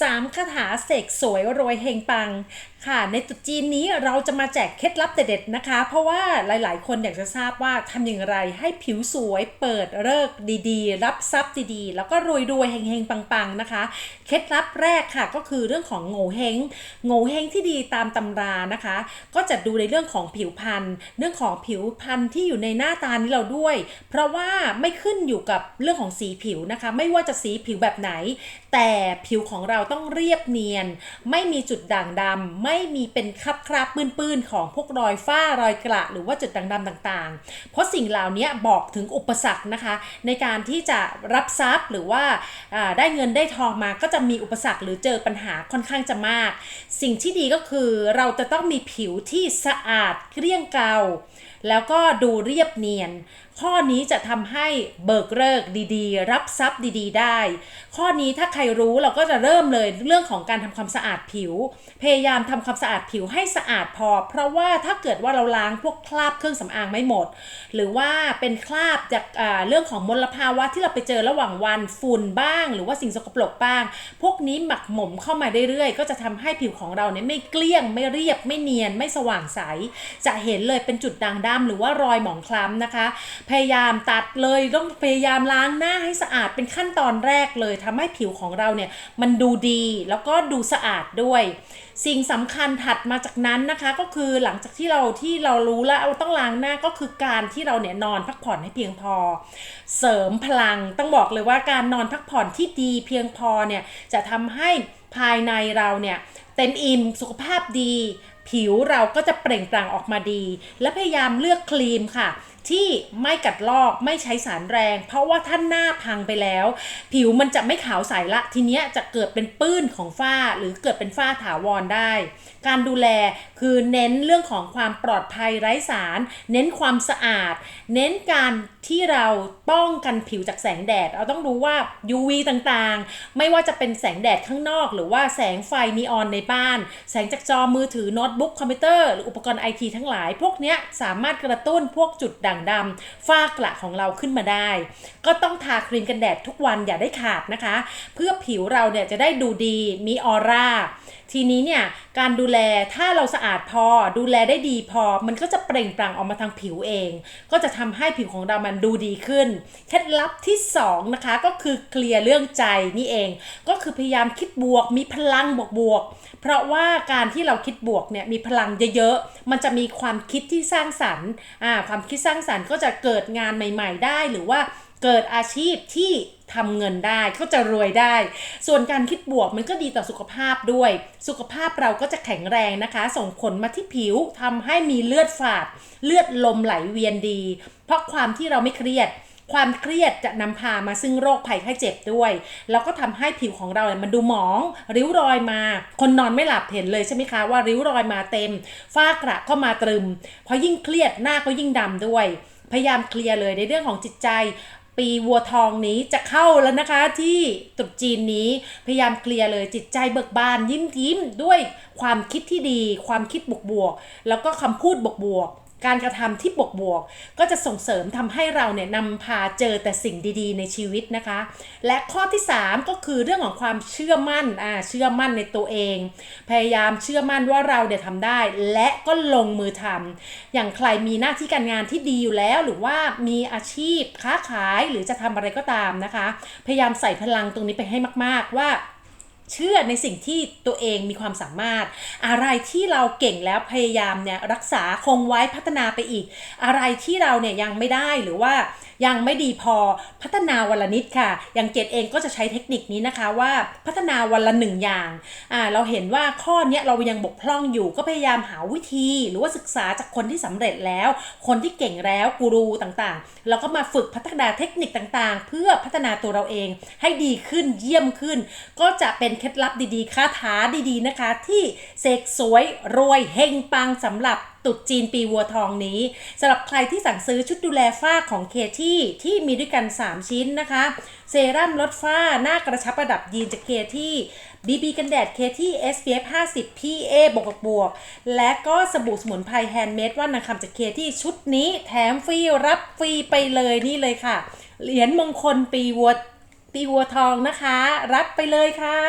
สามคาถาเสกสวยรวยเฮงปังค่ะในตุจีนนี้เราจะมาแจกเคล็ดลับเด็ดๆนะคะ เพราะว่าหลายๆ คนอยากจะทราบว่าทำอย่างไรให้ผิวสวยเปิดเลิกดีๆ รับทรัพย์ดีๆ แล้วก็รวยรวยๆเฮงๆปังๆนะคะ เคล็ดลับแรกค่ะก็คือเรื่องของโง่เฮงโง่เฮงที่ดีตามตำรานะคะ ก็จะดูในเรื่องของผิวพรรณเรื่องของผิวพรรณที่อยู่ในหน้าตานี้เราด้วย เพราะว่าไม่ขึ้นอยู่กับเรื่องของสีผิวนะคะ ไม่ว่าจะสีผิวแบบไหน แต่ผิวของเราต้องเรียบเนียน ไม่มีจุดด่างดำไม่มีเป็นคราบคราบปื้นๆของพวกรอยฝ้ารอยกระหรือว่าจุดด่างดำต่างๆ เพราะสิ่งเหล่านี้บอกถึงอุปสรรคนะคะ ในการที่จะรับทรัพย์หรือว่าอ่าได้เงินได้ทองมาก็จะมีอุปสรรคหรือเจอปัญหาค่อนข้างจะมาก สิ่งที่ดีก็คือเราจะต้องมีผิวที่สะอาดเกลี้ยงเกลาแล้วก็ดูเรียบเนียน ข้อนี้จะทำให้เบิกเลิกดีๆ รับทรัพย์ดีๆ ได้ ข้อนี้ถ้าใครรู้เราก็จะเริ่มเลยเรื่องของการทำความสะอาดผิว พยายามทำความสะอาดผิวให้สะอาดพอ เพราะว่าถ้าเกิดว่าเราล้างพวกคราบเครื่องสำอางไม่หมด หรือว่าเป็นคราบจากเรื่องของมลภาวะที่เราไปเจอระหว่างวันฝุ่นบ้าง หรือว่าสิ่งสกปรกบ้าง พวกนี้หมักหมมเข้ามาเรื่อยๆ ก็จะทำให้ผิวของเราเนี่ยไม่เกลี้ยงไม่เรียบไม่เนียนไม่สว่างใส จะเห็นเลยเป็นจุดด่างดำหรือว่ารอยหมองคล้ำนะคะ พยายามตัดเลยต้องพยายามล้างหน้าให้สะอาดเป็นขั้นตอนแรกเลยทำให้ผิวของเราเนี่ยมันดูดีแล้วก็ดูสะอาดด้วยสิ่งสำคัญถัดมาจากนั้นนะคะก็คือหลังจากที่เราที่เรารู้แล้วต้องล้างหน้าก็คือการที่เราเนี่ยนอนพักผ่อนให้เพียงพอ เสริมพลังต้องบอกเลยว่าการนอนพักผ่อนที่ดีเพียงพอเนี่ยจะทำให้ภายในเราเนี่ยเต็มอิ่มสุขภาพดี ผิวเราก็จะเปล่งปลั่งออกมาดี และพยายามเลือกครีมค่ะ ที่ไม่กัดลอกไม่ใช้สารแรง เพราะว่าท่านหน้าพังไปแล้ว ผิวมันจะไม่ขาวใสละ ทีเนี้ยจะเกิดเป็นปื้นของฝ้า หรือเกิดเป็นฝ้าถาวรได้ การดูแลคือเน้นเรื่องของความปลอดภัยไร้สาร เน้นความสะอาด เน้นการ ที่เราป้องกันผิวจากแสงแดด เราต้องรู้ว่า UV ต่างๆ ไม่ว่าจะเป็นแสงแดดข้างนอก หรือว่าแสงไฟนีออนในบ้าน แสงจากจอมือถือโน้ตบุ๊กคอมพิวเตอร์หรืออุปกรณ์ไอทีทั้งหลาย พวกนี้สามารถกระตุ้นพวกจุดด่างดำฝ้ากระของเราขึ้นมาได้ ก็ต้องทาครีมกันแดดทุกวันอย่าได้ขาดนะคะ เพื่อผิวเราเนี่ยจะได้ดูดีมีออร่าทีนี้เนี่ยการดูแลถ้าเราสะอาดพอดูแลได้ดีพอ มันก็จะเปล่งปลั่งออกมาทางผิวเอง ก็จะทำให้ผิวของเรามันดูดีขึ้น เคล็ดลับที่สองนะคะก็คือเคลียร์เรื่องใจนี่เอง ก็คือพยายามคิดบวกมีพลังบวกบวกเพราะว่าการที่เราคิดบวกเนี่ยมีพลังเยอะๆ มันจะมีความคิดที่สร้างสรรค์อ่าความคิดสร้างสรรค์ก็จะเกิดงานใหม่ ๆ ได้หรือว่าเกิดอาชีพที่ทำเงินได้ก็จะรวยได้ ส่วนการคิดบวกมันก็ดีต่อสุขภาพด้วย สุขภาพเราก็จะแข็งแรงนะคะ ส่งผลมาที่ผิวทำให้มีเลือดฝาด เลือดลมไหลเวียนดี เพราะความที่เราไม่เครียด ความเครียดจะนำพามาซึ่งโรคภัยไข้เจ็บด้วย แล้วก็ทำให้ผิวของเราเนี่ยมันดูหมอง ริ้วรอยมา คนนอนไม่หลับเห็นเลยใช่ไหมคะว่าริ้วรอยมาเต็ม ฝ้ากระก็มาตรึม เพราะยิ่งเครียดหน้าก็ยิ่งดำด้วย พยายามเคลียร์เลยในเรื่องของจิตใจปีวัวทองนี้จะเข้าแล้วนะคะที่ตรุษจีนนี้พยายามเคลียร์เลยจิตใจเบิกบานยิ้มยิ้มด้วยความคิดที่ดี ความคิดบวกบวกๆแล้วก็คำพูดบวกบวกๆ การกระทำที่บวกบวกๆก็จะส่งเสริมทำให้เราเนี่ยนำพาเจอแต่สิ่งดี ๆ ในชีวิตนะคะ และข้อที่ 3 ก็คือเรื่องของความเชื่อมั่นอ่าเชื่อมั่นในตัวเอง พยายามเชื่อมั่นว่าเราเดี๋ยทำได้ และก็ลงมือทำอย่างใครมีหน้าที่การงานที่ดีอยู่แล้ว หรือว่ามีอาชีพค้าขายหรือจะทำอะไรก็ตามนะคะ พยายามใส่พลังตรงนี้ไปให้มาก ๆว่า เชื่อในสิ่งที่ตัวเองมีความสามารถ อะไรที่เราเก่งแล้วพยายามเนี่ยรักษาคงไว้พัฒนาไปอีก อะไรที่เราเนี่ยยังไม่ได้หรือว่ายังไม่ดีพอพัฒนาวันละนิดค่ะ อย่างเกดเองก็จะใช้เทคนิคนี้นะคะว่าพัฒนาวันละหนึ่งอย่างอ่าเราเห็นว่าข้อเนี้ยเรายังบกพร่องอยู่ก็พยายามหาวิธี หรือว่าศึกษาจากคนที่สำเร็จแล้ว คนที่เก่งแล้วกูรูต่างๆแล้วก็มาฝึกพัฒนาเทคนิคต่างๆ เพื่อพัฒนาตัวเราเองให้ดีขึ้นเยี่ยมขึ้น ก็จะเป็นเคล็ดลับดีๆ คาถาดีๆนะคะ ที่เสกสวยรวยเฮงปังสำหรับตรุษจีนปีวัวทองนี้สำหรับใครที่สั่งซื้อชุดดูแลฝ้าของเคที่ที่มีด้วยกัน 3 ชิ้นนะคะ เซรั่มลดฝ้าหน้ากระชับระดับยีนจากเคที่ BB กันแดดเคที่ SPF 50 PA บวกบวก และก็สบู่สมุนไพรแฮนด์เมดว่านางคำจากเคที่ชุดนี้แถมฟรีรับฟรีไปเลยนี่เลยค่ะ เหรียญมงคลปีวัวปีวัวทองนะคะ รับไปเลยค่ะ